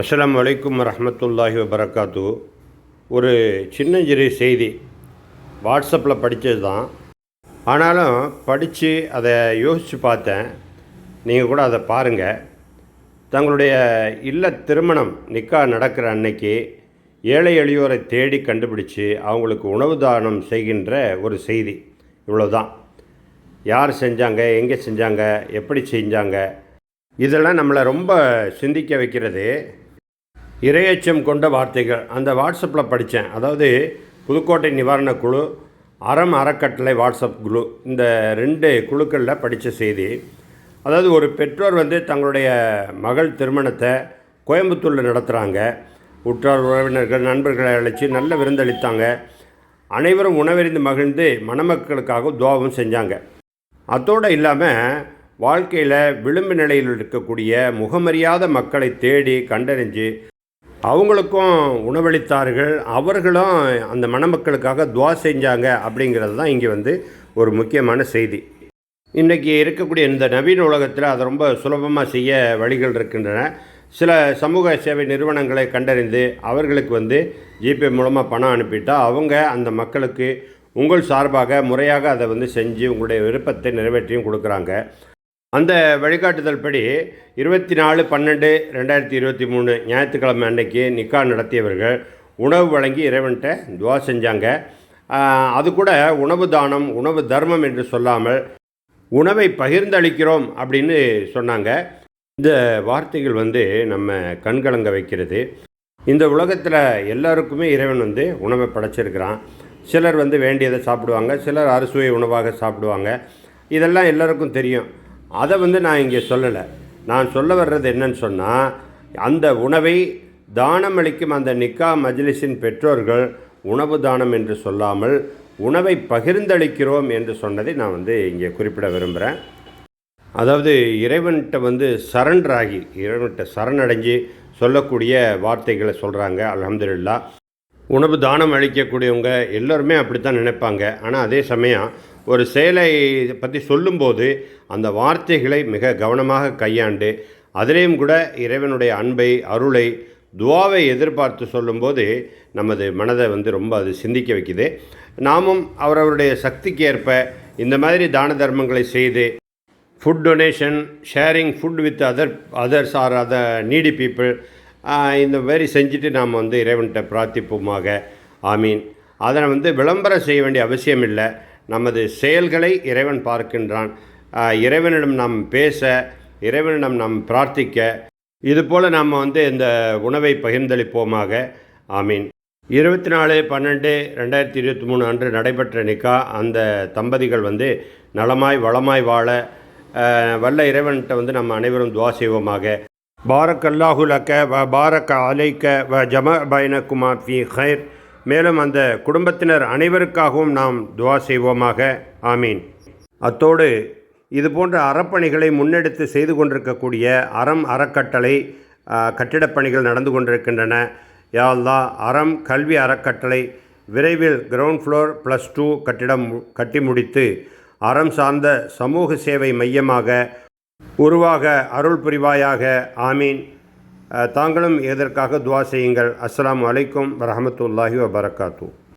அஸ்லாம் அலைக்கும் வரஹ்மத்துல்லாஹி வபரகாத்து. ஒரு சின்னஞ்சிறு செய்தி. வாட்ஸ்அப்பில் படித்தது தான். ஆனாலும் படித்து அதை யோசித்து பார்த்தேன். நீங்கள் கூட அதை பாருங்கள் தங்களுடைய இல்ல திருமணம் நிக்கா நடக்கிற அன்னைக்கு ஏழை எளியோரை தேடி கண்டுபிடிச்சு அவங்களுக்கு உணவு தானம் செய்கின்ற ஒரு செய்தி. இவ்வளோதான் யார் செஞ்சாங்க எங்கே செஞ்சாங்க எப்படி செஞ்சாங்க? இதெல்லாம் நம்மளை ரொம்ப சிந்திக்க வைக்கிறது. இரையச்சம் கொண்ட வார்த்தைகள். அந்த வாட்ஸ்அப்பில் படித்தேன் அதாவது புதுக்கோட்டை நிவாரணக் குழு அறம் அறக்கட்டளை வாட்ஸ்அப் குழு இந்த ரெண்டு குழுக்களில் படித்த செய்தி. அதாவது ஒரு பெற்றோர் வந்து தங்களுடைய மகள் திருமணத்தை கோயம்புத்தூரில் நடத்துகிறாங்க உற்றார் உறவினர்கள் நண்பர்களை அழைச்சி நல்ல விருந்தளித்தாங்க. அனைவரும் உணவறிந்து மகிழ்ந்து மணமக்களுக்காக துவாபம் செஞ்சாங்க. அதோடு இல்லாமல் வாழ்க்கையில் விளிம்பு நிலையில் இருக்கக்கூடிய முகமறியாத மக்களை தேடி கண்டறிஞ்சு அவங்களுக்கும் உணவளித்தார்கள். அவர்களும் அந்த மணமக்களுக்காக துவா செஞ்சாங்க அப்படிங்கிறது தான் இங்கே வந்து ஒரு முக்கியமான செய்தி. இன்றைக்கி இருக்கக்கூடிய இந்த நவீன உலகத்தில் அதை ரொம்ப சுலபமாக செய்ய வழிகள் இருக்கின்றன. சில சமூக சேவை நிறுவனங்களை கண்டறிந்து அவர்களுக்கு வந்து ஜிபே மூலமாக பணம் அனுப்பிட்டால் அவங்க அந்த மக்களுக்கு உங்கள் சார்பாக முறையாக அதை வந்து செஞ்சு உங்களுடைய விருப்பத்தை நிறைவேற்றியும் கொடுக்குறாங்க. அந்த வழிகாட்டுதல் படி இருபத்தி நாலு பன்னெண்டு ரெண்டாயிரத்தி இருபத்தி மூணு ஞாயிற்றுக்கிழமை அன்னைக்கு நிக்கா நடத்தியவர்கள் உணவு வழங்கி இறைவன்கிட்ட துவா செஞ்சாங்க. அது கூட உணவு தானம் உணவு தர்மம் என்று சொல்லாமல் உணவை பகிர்ந்தளிக்கிறோம் அப்படின்னு சொன்னாங்க. இந்த வார்த்தைகள் வந்து நம்ம கண்கலங்க வைக்கிறது. இந்த உலகத்தில் எல்லாருக்குமே இறைவன் வந்து உணவை படைச்சிருக்கிறான். சிலர் வந்து வேண்டியதை சாப்பிடுவாங்க சிலர் அறுசுவை உணவாக சாப்பிடுவாங்க. இதெல்லாம் எல்லாருக்கும் தெரியும். அதை வந்து நான் இங்கே சொல்லலை. நான் சொல்ல வர்றது என்னன்னு சொன்னால் அந்த உணவை தானம் அளிக்கும் அந்த நிக்கா மஜ்லிஸின் பெற்றோர்கள் உணவு தானம் என்று சொல்லாமல் உணவை பகிர்ந்தளிக்கிறோம் என்று சொன்னதை நான் வந்து இங்கே குறிப்பிட விரும்புகிறேன். அதாவது இறைவன்கிட்ட வந்து சரண்டராகி இறைவன்கிட்ட சரணடைஞ்சு சொல்லக்கூடிய வார்த்தைகளை சொல்கிறாங்க அலமதுல்லா உணவு தானம் அளிக்கக்கூடியவங்க எல்லோருமே அப்படித்தான் நினைப்பாங்க. ஆனால் அதே சமயம் ஒரு செயலை பற்றி சொல்லும்போது அந்த வார்த்தைகளை மிக கவனமாக கையாண்டு அதிலேயும் கூட இறைவனுடைய அன்பை அருளை துவாவை எதிர்பார்த்து சொல்லும்போது நமது மனதை வந்து ரொம்ப அது சிந்திக்க வைக்குது. நாமும் அவரவருடைய சக்திக்கு ஏற்ப இந்த மாதிரி தான தர்மங்களை செய்து food donation sharing food with other others or other needy people இந்த மாதிரி செஞ்சுட்டு நாம் வந்து இறைவன்கிட்ட பிரார்த்திப்போமாக. ஆமீன். அதனை வந்து விளம்பரம் செய்ய வேண்டிய அவசியம் இல்லை நமது செயல்களை இறைவன் பார்க்கின்றான். இறைவனிடம் நாம் பேச இறைவனிடம் நாம் பிரார்த்திக்க இதுபோல் நாம் வந்து இந்த உணவை பகிர்ந்தளிப்போமாக. ஆமீன். இருபத்தி நாலு பன்னெண்டு ரெண்டாயிரத்தி இருபத்தி மூணு அன்று நடைபெற்ற நிக்கா அந்த தம்பதிகள் வந்து நலமாய் வளமாய் வாழ வல்ல இறைவன்கிட்ட வந்து நம்ம அனைவரும் துவா செய்வோமாக. பாரக் அல்லாஹுலக்க வ பாரக் அலைக்க வ ஜம பைனக்குமா ஃபி ஹைர் மேலும் அந்த குடும்பத்தினர் அனைவருக்காகவும் நாம் துவா செய்வோமாக. ஆமீன். அத்தோடு இது போன்ற அறப்பணிகளை முன்னெடுத்து செய்து கொண்டிருக்கக்கூடிய அறம் அறக்கட்டளை கட்டிடப்பணிகள் நடந்து கொண்டிருக்கின்றன. யாழ்தா அறம் கல்வி அறக்கட்டளை விரைவில் கிரவுண்ட் ஃப்ளோர் ப்ளஸ் டூ கட்டிடம் கட்டி முடித்து அறம் சார்ந்த சமூக சேவை மையமாக உருவாக அருள் புரிவாயாக. ஆமீன். தாங்களும் இதற்காக துவா செய்யுங்கள்? அஸ்லாம் அலைக்கும் வரமத்துல்லாஹி வபரகாத்தூ